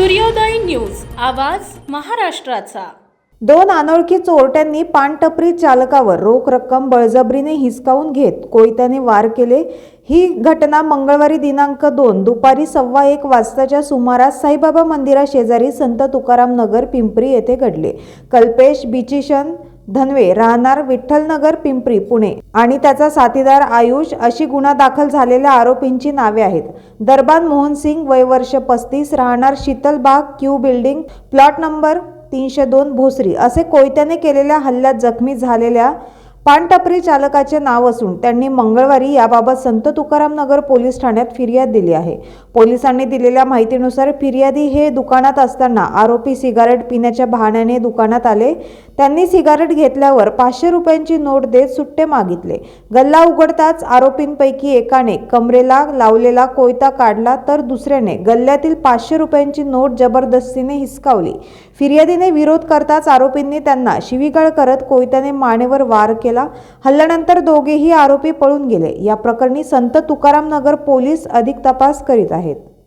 सूर्योदय न्यूज आवाज महाराष्ट्राचा. दोन अनोळखी चोरट्यांनी पानटपरी चालकावर रोख रक्कम बळजबरीने हिसकावून घेत कोयत्याने वार केले. ही घटना मंगळवारी दिनांक दोन दुपारी सव्वा एक वाजताच्या सुमारास साईबाबा मंदिराशेजारी संत तुकाराम नगर पिंपरी येथे घडले. कल्पेश बिचिशन धनवे राहणार विठ्ठलनगर पिंपरी पुणे आणि त्याचा साथीदार आयुष अशी गुन्हा दाखल झालेल्या आरोपींची नावे आहेत. दरबान मोहन सिंग वय वर्ष पस्तीस राहणार Shitalbaug Q building plot number तीनशे दोन भोसरी असे कोयत्याने केलेल्या हल्ल्यात जखमी झालेल्या पानटपरी चालकाचे नाव असून त्यांनी मंगळवारी याबाबत संत तुकाराम नगर पोलीस ठाण्यात फिर्याद दिली आहे. पोलिसांनी दिलेल्या माहितीनुसार फिर्यादी हे दुकानात असताना आरोपी सिगारेट पिण्याच्या बहाण्याने दुकानात आले. त्यांनी सिगारेट घेतल्यावर पाचशे रुपयांची नोट देत सुट्टे मागितले. गल्ला उघडताच आरोपींपैकी एकाने कमरेला लावलेला कोयता काढला तर दुसऱ्याने गल्ल्यातील पाचशे रुपयांची नोट जबरदस्तीने हिसकावली. फिर्यादीने विरोध करताच आरोपींनी त्यांना शिवीगाळ करत कोयत्याने मानेवर वार केला. केला. हल्ल्यानंतर दोघेही आरोपी पळून गेले. या प्रकरणी संत तुकाराम नगर पोलीस अधिक तपास करीत आहेत.